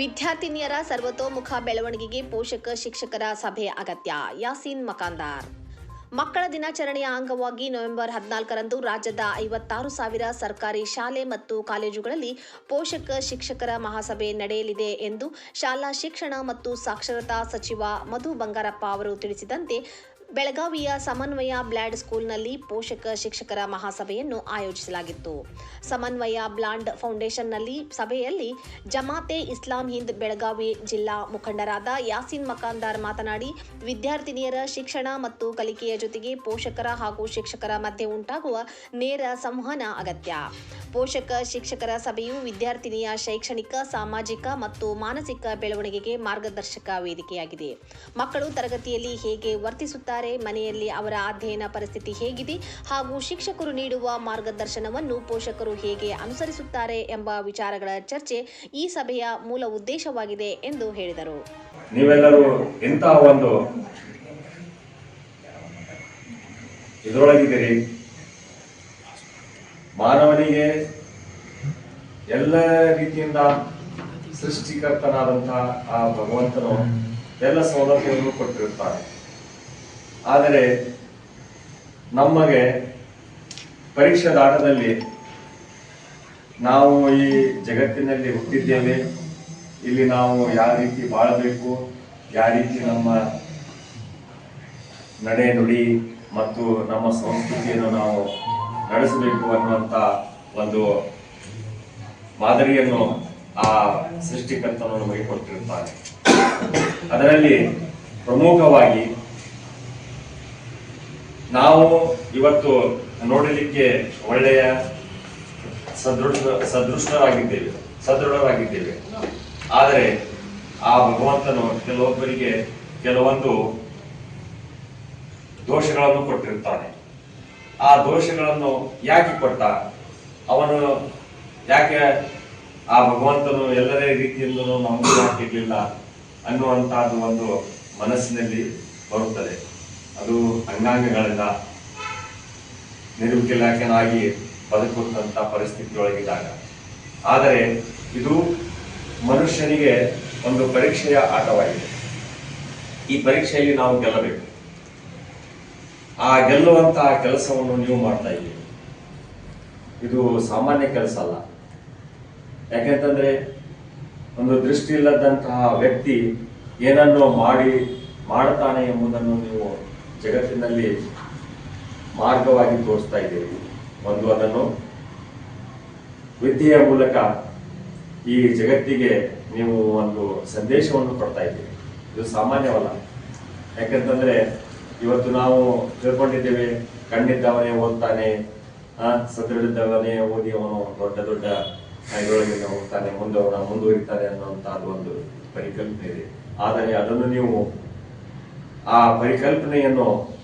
ವಿದ್ಯಾರ್ಥಿನಿಯರ ಸರ್ವತೋಮುಖ ಬೆಳವಣಿಗೆಗೆ ಪೋಷಕ ಶಿಕ್ಷಕರ ಸಭೆ ಅಗತ್ಯ. ಯಾಸೀನ್ ಮಕಾಂದಾರ್. ಮಕ್ಕಳ ದಿನಾಚರಣೆಯ ಅಂಗವಾಗಿ ನವೆಂಬರ್ ಹದಿನಾಲ್ಕರಂದು ರಾಜ್ಯದ ಐವತ್ತಾರು ಸಾವಿರ ಸರ್ಕಾರಿ ಶಾಲೆ ಮತ್ತು ಕಾಲೇಜುಗಳಲ್ಲಿ ಪೋಷಕ ಶಿಕ್ಷಕರ ಮಹಾಸಭೆ ನಡೆಯಲಿದೆ ಎಂದು ಶಾಲಾ ಶಿಕ್ಷಣ ಮತ್ತು ಸಾಕ್ಷರತಾ ಸಚಿವ ಮಧು ಬಂಗಾರಪ್ಪ ಅವರು ತಿಳಿಸಿದಂತೆ ಬೆಳಗಾವಿಯ ಸಮನ್ವಯ ಬ್ಲಾಡ್ ಸ್ಕೂಲ್ನಲ್ಲಿ ಪೋಷಕ ಶಿಕ್ಷಕರ ಮಹಾಸಭೆಯನ್ನು ಆಯೋಜಿಸಲಾಗಿತ್ತು. ಸಮನ್ವಯ ಬ್ಲಾಂಡ್ ಫೌಂಡೇಶನ್ನಲ್ಲಿ ಸಭೆಯಲ್ಲಿ ಜಮಾತೆ ಇಸ್ಲಾಂ ಹಿಂದ್ ಬೆಳಗಾವಿ ಜಿಲ್ಲಾ ಮುಖಂಡರಾದ ಯಾಸೀನ್ ಮಕಾಂದಾರ್ ಮಾತನಾಡಿ, ವಿದ್ಯಾರ್ಥಿನಿಯರ ಶಿಕ್ಷಣ ಮತ್ತು ಕಲಿಕೆಯ ಜೊತೆಗೆ ಪೋಷಕರ ಹಾಗೂ ಶಿಕ್ಷಕರ ಮಧ್ಯೆ ಉಂಟಾಗುವ ನೇರ ಸಂವಹನ ಅಗತ್ಯ. ಪೋಷಕ ಶಿಕ್ಷಕರ ಸಭೆಯು ವಿದ್ಯಾರ್ಥಿನಿಯ ಶೈಕ್ಷಣಿಕ, ಸಾಮಾಜಿಕ ಮತ್ತು ಮಾನಸಿಕ ಬೆಳವಣಿಗೆಗೆ ಮಾರ್ಗದರ್ಶಕ ವೇದಿಕೆಯಾಗಿದೆ. ಮಕ್ಕಳು ತರಗತಿಯಲ್ಲಿ ಹೇಗೆ ವರ್ತಿಸುತ್ತಾರೆ ಮನೆಯಲ್ಲಿ ಅವರ ಅಧ್ಯಯನ ಪರಿಸ್ಥಿತಿ ಹೇಗಿದೆ ಹಾಗೂ ಶಿಕ್ಷಕರು ನೀಡುವ ಮಾರ್ಗದರ್ಶನವನ್ನು ಪೋಷಕರು ಹೇಗೆ ಅನುಸರಿಸುತ್ತಾರೆ ಎಂಬ ವಿಚಾರಗಳ ಚರ್ಚೆ ಈ ಸಭೆಯ ಮೂಲ ಉದ್ದೇಶವಾಗಿದೆ ಎಂದು ಹೇಳಿದರು. ನೀವೆಲ್ಲರೂ ಇಂತಹ ಒಂದು ಇದರೊಳಗಿದ್ದೀರಿ. ಮಾನವನಿಗೆ ಎಲ್ಲ ರೀತಿಯಿಂದ ಸೃಷ್ಟಿಕರ್ತನಾದಂತಹ ಆ ಭಗವಂತನು ಎಲ್ಲ ಸೌಲಭ್ಯವನ್ನು ಕೊಟ್ಟಿರುತ್ತಾನೆ. ಆದರೆ ನಮಗೆ ಪರೀಕ್ಷೆ ದಾಟದಲ್ಲಿ ನಾವು ಈ ಜಗತ್ತಿನಲ್ಲಿ ಹುಟ್ಟಿದ್ದೇವೆ. ಇಲ್ಲಿ ನಾವು ಯಾವ ರೀತಿ ಬಾಳಬೇಕು, ಯಾವ ರೀತಿ ನಮ್ಮ ನಡೆ ನುಡಿ ಮತ್ತು ನಮ್ಮ ಸಂಸ್ಕೃತಿಯನ್ನು ನಾವು ನಡೆಸಬೇಕು ಅನ್ನುವಂಥ ಒಂದು ಮಾದರಿಯನ್ನು ಆ ಸೃಷ್ಟಿಕರ್ತನು ನಮಗೆ ಅದರಲ್ಲಿ ಪ್ರಮುಖವಾಗಿ ನಾವು ಇವತ್ತು ನೋಡಲಿಕ್ಕೆ ಒಳ್ಳೆಯ ಸದೃಢ ಸದೃಷ್ಟರಾಗಿದ್ದೇವೆ, ಸದೃಢರಾಗಿದ್ದೇವೆ. ಆದರೆ ಆ ಭಗವಂತನು ಕೆಲವೊಬ್ಬರಿಗೆ ಕೆಲವೊಂದು ದೋಷಗಳನ್ನು ಕೊಟ್ಟಿರುತ್ತಾನೆ ಆ ದೋಷಗಳನ್ನು ಯಾಕೆ ಕೊಟ್ಟ? ಅವನು ಯಾಕೆ ಆ ಭಗವಂತನು ಎಲ್ಲರೇ ರೀತಿಯಿಂದಲೂ ನಮಗೂ ಹಾಕಿರ್ಲಿಲ್ಲ ಅನ್ನುವಂತಹದ್ದು ಒಂದು ಮನಸ್ಸಿನಲ್ಲಿ ಬರುತ್ತದೆ. ಅದು ಅಂಗಾಂಗಗಳಿಂದ ನಿರ್ವಿಕಲಾಕನಾಗಿ ಬದುಕುವಂತ ಪರಿಸ್ಥಿತಿಯೊಳಗಿದ್ದಾಗ ಆದರೆ ಇದು ಮನುಷ್ಯನಿಗೆ ಒಂದು ಪರೀಕ್ಷೆಯ ಆಟವಾಗಿದೆ. ಈ ಪರೀಕ್ಷೆಯಲ್ಲಿ ನಾವು ಗೆಲ್ಲಬೇಕು. ಆ ಗೆಲ್ಲುವಂತಹ ಕೆಲಸವನ್ನು ನೀವು ಮಾಡ್ತಾ ಇದ್ದೀರಿ. ಇದು ಸಾಮಾನ್ಯ ಕೆಲಸ ಅಲ್ಲ. ಯಾಕೆಂತಂದ್ರೆ ಒಂದು ದೃಷ್ಟಿ ಇಲ್ಲದಂತಹ ವ್ಯಕ್ತಿ ಏನನ್ನೋ ಮಾಡಿ ಮಾಡ್ತಾನೆ ಎಂಬುದನ್ನು ನೀವು ಜಗತ್ತಿನಲ್ಲಿ ಮಾರ್ಗವಾಗಿ ತೋರಿಸ್ತಾ ಇದ್ದೀರಿ ಒಂದು ಅದನ್ನು ವಿದ್ಯೆಯ ಮೂಲಕ ಈ ಜಗತ್ತಿಗೆ ನೀವು ಒಂದು ಸಂದೇಶವನ್ನು ಕೊಡ್ತಾ ಇದ್ದೀರಿ ಇದು ಸಾಮಾನ್ಯವಲ್ಲ. ಯಾಕಂತಂದ್ರೆ ಇವತ್ತು ನಾವು ತಿಳ್ಕೊಂಡಿದ್ದೇವೆ, ಕಣ್ಣಿದ್ದವನೇ ಓದ್ತಾನೆ ಸದೃಢದವನೇ ಓದಿ ಅವನು ದೊಡ್ಡ ದೊಡ್ಡ ಇದರೊಳಗೆ ಹೋಗ್ತಾನೆ, ಮುಂದೆ ಅವನ ಮುಂದುವರಿತಾನೆ ಅನ್ನುವಂತಹದ್ದು ಒಂದು ಪರಿಕಲ್ಪನೆ ಇದೆ. ಆದರೆ ಅದನ್ನು ನೀವು ಆ ಪರಿಕಲ್ಪನೆಯನ್ನು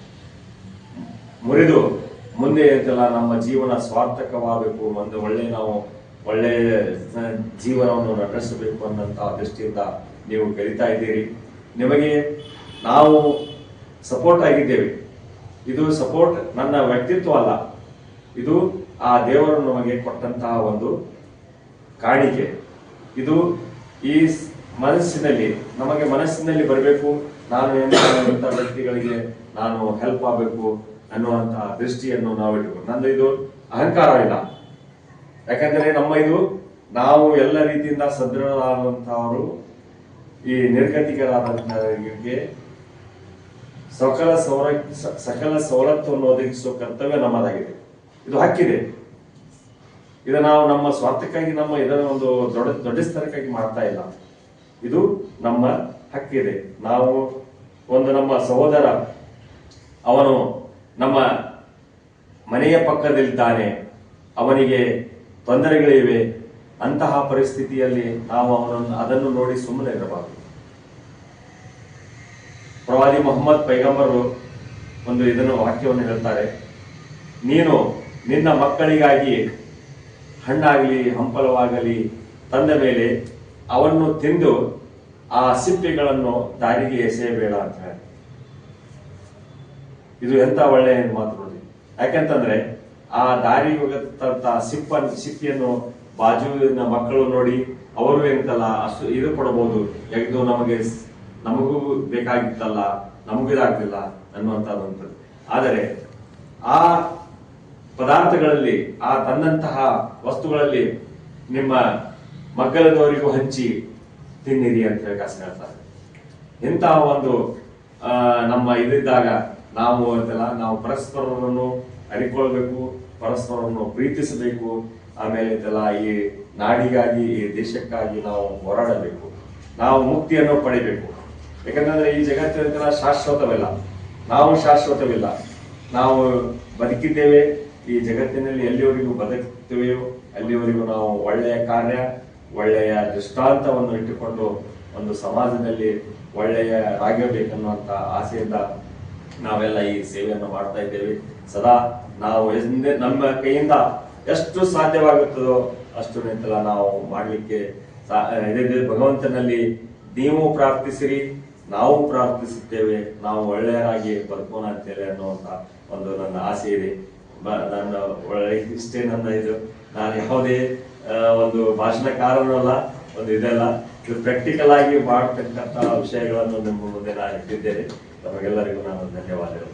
ಮುರಿದು ಮುಂದೆ ಇದೆಲ್ಲ ನಮ್ಮ ಜೀವನ ಸ್ವಾರ್ಥಕವಾಗಬೇಕು ಒಂದು ಒಳ್ಳೆ ನಾವು ಒಳ್ಳೆ ಜೀವನವನ್ನು ನಡೆಸಬೇಕು ಅನ್ನೋಂಥ ದೃಷ್ಟಿಯಿಂದ ನೀವು ಕಲಿತಾ ಇದ್ದೀರಿ. ನಿಮಗೆ ನಾವು ಸಪೋರ್ಟ್ ಆಗಿದ್ದೇವೆ. ಇದು ಸಪೋರ್ಟ್ ನನ್ನ ವ್ಯಕ್ತಿತ್ವ ಅಲ್ಲ. ಇದು ಆ ದೇವರು ನಮಗೆ ಕೊಟ್ಟಂತಹ ಒಂದು ಕಾಣಿಕೆ. ಇದು ಈ ಮನಸ್ಸಿನಲ್ಲಿ, ನಮಗೆ ಮನಸ್ಸಿನಲ್ಲಿ ಬರಬೇಕು, ನಾನು ಏನಂತ ವ್ಯಕ್ತಿಗಳಿಗೆ ನಾನು ಹೆಲ್ಪ್ ಆಗಬೇಕು ಅನ್ನುವಂತಹ ದೃಷ್ಟಿಯನ್ನು ನಾವು ಇಟ್ಕೊಂಡು ನಂದು ಇದು ಅಹಂಕಾರ ಇಲ್ಲ. ಯಾಕಂದ್ರೆ ನಮ್ಮ ಇದು ನಾವು ಎಲ್ಲ ರೀತಿಯಿಂದ ಸದೃಢರಾದಂತಹವರು ಈ ನಿರ್ಗತಿಕರಾದಂತಹವರಿಗೆ ಸಕಲ ಸೌರ, ಸಕಲ ಸವಲತ್ತನ್ನು ಒದಗಿಸುವ ಕರ್ತವ್ಯ ನಮ್ಮದಾಗಿದೆ. ಇದು ಹಕ್ಕಿದೆ. ಇದು ನಾವು ನಮ್ಮ ಸ್ವಾರ್ಥಕ್ಕಾಗಿ ನಮ್ಮ ಇದರ ಒಂದು ದೊಡ್ಡ ದೊಡ್ಡ ಸ್ತರಕ್ಕಾಗಿ ಮಾಡ್ತಾ ಇಲ್ಲ. ಇದು ನಮ್ಮ ಹಕ್ಕಿದೆ. ನಾವು ಒಂದು ನಮ್ಮ ಸಹೋದರ, ಅವನು ನಮ್ಮ ಮನೆಯ ಪಕ್ಕದಲ್ಲಿದ್ದಾನೆ. ಅವನಿಗೆ ತೊಂದರೆಗಳಿವೆ. ಅಂತಹ ಪರಿಸ್ಥಿತಿಯಲ್ಲಿ ನಾವು ಅವನನ್ನು ಅದನ್ನು ನೋಡಿ ಸುಮ್ಮನೆ ಇರಬಾರದು. ಪ್ರವಾದಿ ಮೊಹಮ್ಮದ್ ಪೈಗಂಬರು ಒಂದು ಇದನ್ನು ವಾಕ್ಯವನ್ನು ಹೇಳ್ತಾರೆ. ನೀನು ನಿನ್ನ ಮಕ್ಕಳಿಗಾಗಿ ಹಣ್ಣಾಗಲಿ, ಹಂಪಲವಾಗಲಿ, ತಂದ ಮೇಲೆ ಅವನ್ನು ತಿಂದು ಆ ಸಿಪ್ಪೆಗಳನ್ನು ದಾರಿಗೆ ಎಸೆಯಬೇಡ ಅಂತ ಹೇಳಿ. ಇದು ಎಂತ ಒಳ್ಳೆಯ ಮಾತು ನೋಡಿ. ಯಾಕೆಂತಂದ್ರೆ ಆ ದಾರಿ ಸಿಪ್ಪ ಸಿಪ್ಪಿಯನ್ನು ಬಾಜುವಿನ ಮಕ್ಕಳು ನೋಡಿ, ಅವರು ಎಂತಲ್ಲ, ಅಷ್ಟು ಇದು ಕೊಡಬಹುದು ಯಾಕೆ ನಮಗೆ ನಮಗೂ ಬೇಕಾಗಿತ್ತಲ್ಲ, ನಮಗೂ ಇದಾಗ್ತಿಲ್ಲ ಅನ್ನುವಂಥದ್ದು ಆದರೆ ಆ ಪದಾರ್ಥಗಳಲ್ಲಿ, ಆ ತನ್ನಂತಹ ವಸ್ತುಗಳಲ್ಲಿ ನಿಮ್ಮ ಮಗ್ಗಲದವರಿಗೂ ಹಂಚಿ ತಿನ್ನಿರಿ ಅಂತ ಹೇಳಿ ಕಾಸು ಹೇಳ್ತಾರೆ. ಇಂತಹ ಒಂದು ನಮ್ಮ ಇದಿದ್ದಾಗ ನಾವು ಅಂತೆಲ್ಲ ನಾವು ಪರಸ್ಪರರನ್ನು ಅರಿಕೊಳ್ಬೇಕು ಪರಸ್ಪರವನ್ನು ಪ್ರೀತಿಸಬೇಕು, ಆಮೇಲೆ ಇದೆಲ್ಲ ಈ ನಾಡಿಗಾಗಿ, ಈ ದೇಶಕ್ಕಾಗಿ ನಾವು ಹೋರಾಡಬೇಕು, ನಾವು ಮುಕ್ತಿಯನ್ನು ಪಡಿಬೇಕು ಯಾಕಂತಂದ್ರೆ ಈ ಜಗತ್ತಿನ ಶಾಶ್ವತವಿಲ್ಲ. ನಾವು ಶಾಶ್ವತವಿಲ್ಲ. ನಾವು ಬದುಕಿದ್ದೇವೆ, ಈ ಜಗತ್ತಿನಲ್ಲಿ ಎಲ್ಲಿವರೆಗೂ ಬದುಕ್ತೇವೆಯೋ, ಅಲ್ಲಿವರೆಗೂ ನಾವು ಒಳ್ಳೆಯ ಕಾರ್ಯ ಒಳ್ಳೆಯ ದೃಷ್ಟಾಂತವನ್ನು ಇಟ್ಟುಕೊಂಡು ಒಂದು ಸಮಾಜದಲ್ಲಿ ಒಳ್ಳೆಯ ಒಳ್ಳೆಯರಾಗಬೇಕನ್ನುವಂತ ಆಸೆಯಿಂದ ನಾವೆಲ್ಲ ಈ ಸೇವೆಯನ್ನು ಮಾಡ್ತಾ ಇದ್ದೇವೆ. ಸದಾ ನಾವು ನಮ್ಮ ಕೈಯಿಂದ ಎಷ್ಟು ಸಾಧ್ಯವಾಗುತ್ತದೋ ಅಷ್ಟು ನಿಂತಲ್ಲ ನಾವು ಮಾಡಲಿಕ್ಕೆ ಭಗವಂತನಲ್ಲಿ ನೀವು ಪ್ರಾರ್ಥಿಸಿರಿ, ನಾವು ಪ್ರಾರ್ಥಿಸುತ್ತೇವೆ, ನಾವು ಒಳ್ಳೆಯರಾಗಿ ಬದುಕೋಣ ಅಂತೇಳಿ ಅನ್ನುವಂತ ಒಂದು ನನ್ನ ಆಸೆ ಇದೆ. ನನ್ನ ಒಳ್ಳೆ ಇಷ್ಟೇ ನನ್ನ ಇದು. ನಾನು ಯಾವುದೇ ಒಂದು ಭಾಷಣಕಾರನಲ್ಲ, ಒಂದು ಇದೆಲ್ಲ. ಇದು ಪ್ರಾಕ್ಟಿಕಲ್ ಆಗಿ ಮಾಡತಕ್ಕಂಥ ವಿಷಯಗಳನ್ನು ನಿಮ್ಮ ಮುಂದೆ ನಾನು ಇಟ್ಟಿದ್ದೇನೆ. ತಮಗೆಲ್ಲರಿಗೂ ನಾನು ಧನ್ಯವಾದಗಳು.